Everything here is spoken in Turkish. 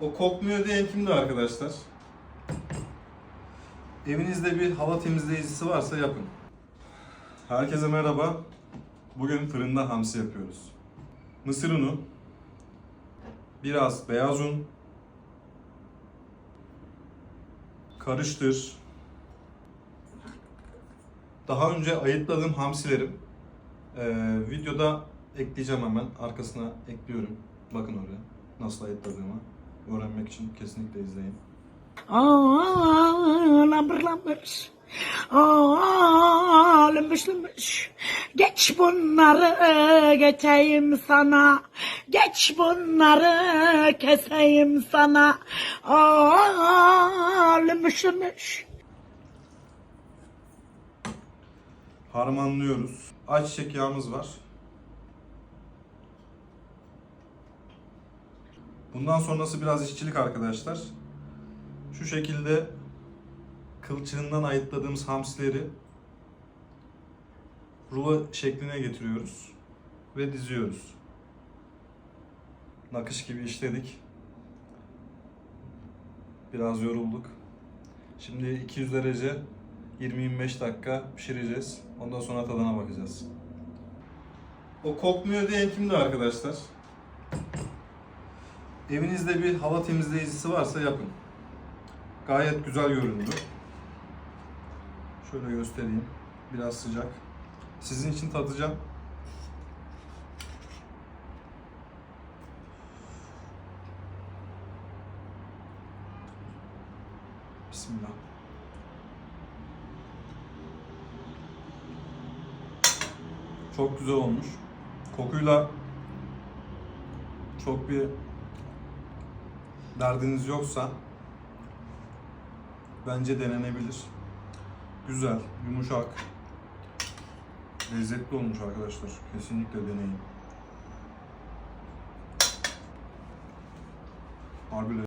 O kokmuyor diyen kimdi arkadaşlar? Evinizde bir hava temizleyicisi varsa yapın. Herkese merhaba. Bugün fırında hamsi yapıyoruz. Mısır unu, biraz beyaz un, karıştır. Daha önce ayıtladığım hamsilerim ee, videoda ekleyeceğim hemen. Arkasına ekliyorum. Bakın oraya. Nasıl ayıtladığımı öğrenmek için kesinlikle izleyin. Aa, lambır lambır. Aa, lümbüş lümbüş. Geç bunları geçeyim sana. Geç bunları keseyim sana. Aa, lümbüş lümbüş. Harmanlıyoruz. Ayçiçek yağımız var. Bundan sonrası biraz işçilik arkadaşlar. Şu şekilde kılçığından ayıtladığımız hamsileri rulo şekline getiriyoruz ve diziyoruz. Nakış gibi işledik. Biraz yorulduk. Şimdi 200 derece 20-25 dakika pişireceğiz. Ondan sonra tadına bakacağız. O kokmuyor diyen kimdi arkadaşlar? Evinizde bir hava temizleyicisi varsa yapın. Gayet güzel göründü. Şöyle göstereyim. Biraz sıcak. Sizin için tadacağım. Bismillah. Çok güzel olmuş. Kokuyla çok bir derdiniz yoksa bence denenebilir. Güzel, yumuşak. Lezzetli olmuş arkadaşlar. Kesinlikle deneyin. Harbi